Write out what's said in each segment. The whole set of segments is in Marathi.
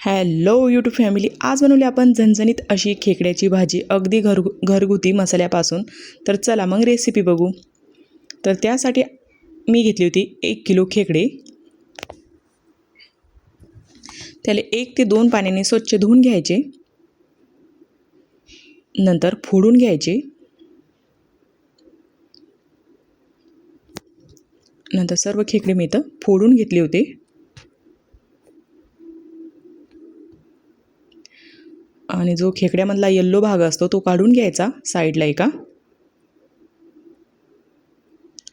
हॅलो यूट्यूब फॅमिली आज बनवली आपण झणझणीत अशी खेकड्याची भाजी. अगदी घर घरगुती मसाल्यापासून. तर चला मग रेसिपी बघू. तर त्यासाठी मी घेतली होती एक किलो खेकडे. त्याला एक ते दोन पाण्याने स्वच्छ धुवून घ्यायचे. नंतर फोडून घ्यायचे. नंतर सर्व खेकडे मी इथं फोडून घेतले होते. आणि जो खेकड्यामधला येल्लो भाग असतो तो काढून घ्यायचा साईडला एका.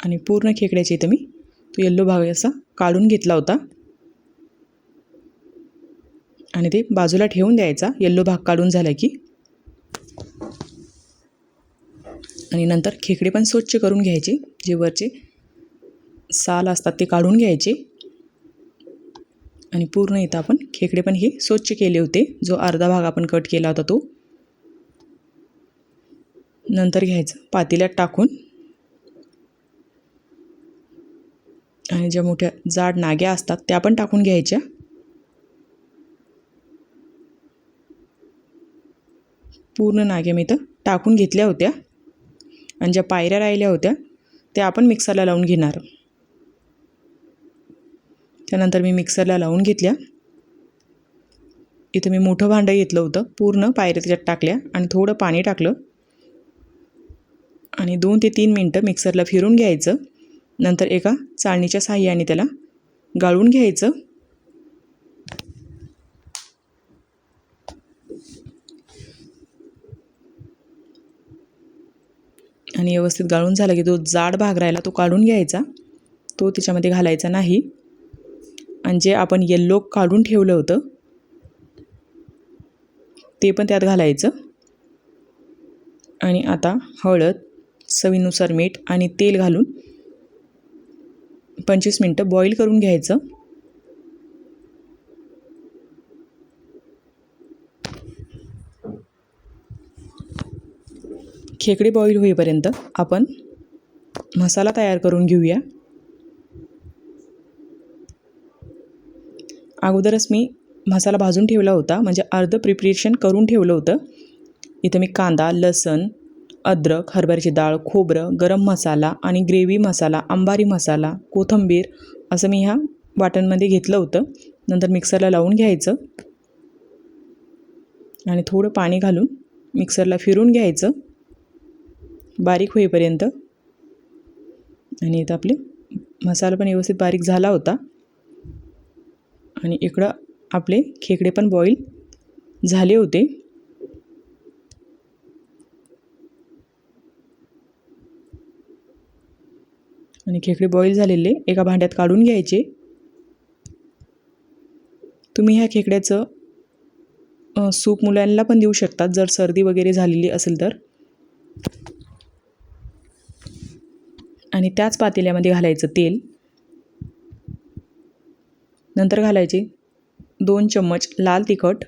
आणि पूर्ण खेकड्याची इथं मी तो येल्लो भाग असा काढून घेतला होता. आणि ते बाजूला ठेवून द्यायचा. येल्लो भाग काढून झाला की. आणि नंतर खेकडे पण स्वच्छ करून घ्यायचे. जे वरचे साल असतात ते काढून घ्यायचे. आणि पूर्ण इथं आपण खेकडे पण हे स्वच्छ केले होते. जो अर्धा भाग आपण कट केला होता तो. नंतर घ्यायचं पातेल्यात टाकून. आणि ज्या मोठ्या जाड नाग्या असतात त्या पण टाकून घ्यायच्या. पूर्ण नाग्या मी इथं टाकून घेतल्या होत्या. आणि ज्या पायऱ्या राहिल्या होत्या त्या आपण मिक्सरला लावून घेणार. त्यानंतर मी मिक्सरला लावून घेतल्या. इथं मी मोठं भांडं घेतलं होतं. पूर्ण पायऱ्या त्याच्यात टाकल्या आणि थोडं पाणी टाकलं. आणि दोन ते तीन मिनटं मिक्सरला फिरून घ्यायचं. नंतर एका चाळणीच्या साह्याने त्याला गाळून घ्यायचं. आणि व्यवस्थित गाळून झाला की जो जाड भाग राहिला तो काढून घ्यायचा. तो त्याच्यामध्ये घालायचा नाही. आणि जे आपण येल्लो काढून ठेवलं होतं. ते पण त्यात घालायचं. आणि आता हळद चवीनुसार मीठ आणि तेल घालून पंचवीस मिनटं बॉईल करून घ्यायचं. खेकडे बॉईल होईपर्यंत आपण मसाला तयार करून घेऊया. अगोदरच मी मसाला भाजून ठेवला होता. म्हणजे अर्धं प्रिपरेशन करून ठेवलं होतं. इथं मी कांदा लसण अद्रक हरभऱ्याची डाळ खोबरं गरम मसाला आणि ग्रेव्ही मसाला अंबारी मसाला कोथिंबीर असं मी ह्या वाटणमध्ये घेतलं होतं. नंतर मिक्सरला लावून घ्यायचं. आणि थोडं पाणी घालून मिक्सरला फिरून घ्यायचं. बारीक होईपर्यंत. आणि इथं आपले मसाला पण व्यवस्थित बारीक झाला होता. आणि इकडं आपले खेकडे पण बॉईल झाले होते. आणि खेकडे बॉईल झालेले एका भांड्यात काढून घ्यायचे. तुम्ही ह्या खेकड्याचं सूप मुलांना पण देऊ शकतात जर सर्दी वगैरे झालेली असेल तर. आणि त्याच पातेल्यामध्ये घालायचं तेल. नंतर घालायचे दोन चम्मच लाल तिखट.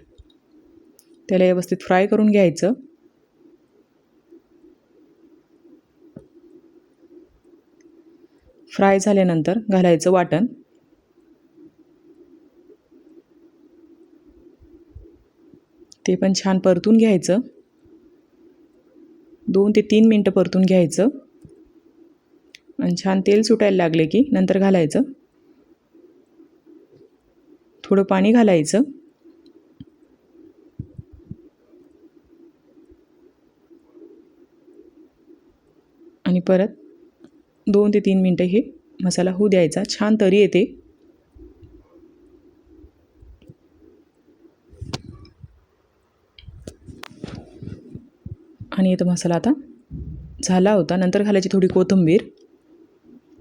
त्याला व्यवस्थित फ्राय करून घ्यायचं. फ्राय झाल्यानंतर घालायचं वाटण. ते पण छान परतून घ्यायचं. दोन ते तीन मिनटं परतून घ्यायचं. आणि छान तेल सुटायला लागले की नंतर घालायचं. थोडं पाणी घालायचं. आणि परत दोन ते तीन मिनटं हे मसाला होऊ द्यायचा. छान तरी येते. आणि तो मसाला आता झाला होता. नंतर घालायची थोडी कोथिंबीर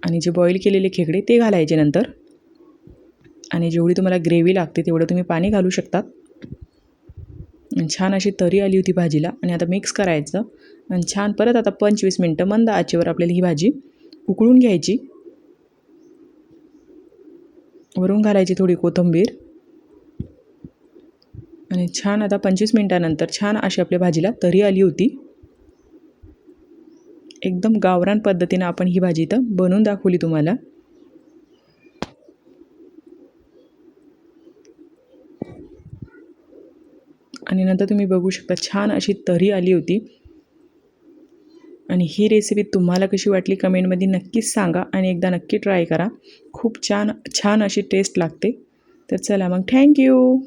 आणि जे बॉईल केलेले खेकडे ते घालायचे नंतर. आणि जेवढी तुम्हाला ग्रेव्ही लागते तेवढं तुम्ही पाणी घालू शकतात छान अशी तरी आली होती भाजीला. आणि आता मिक्स करायचं. आणि छान परत आता पंचवीस मिनटं मंद आचेवर आपल्याला ही भाजी उकळून घ्यायची. वरून घालायची थोडी कोथिंबीर. आणि छान आता पंचवीस मिनटानंतर छान अशी आपल्या भाजीला तरी आली होती. एकदम गावरान पद्धतीनं आपण ही भाजी इथं बनवून दाखवली तुम्हाला. आणि नंतर तुम्ही बघू शकता छान अशी तरी आली होती. आणि ही रेसिपी तुम्हाला कशी वाटली कमेंटमध्ये नक्कीच सांगा आणि एकदा नक्की ट्राय करा. खूप छान छान अशी टेस्ट लागते. तर चला मग थँक्यू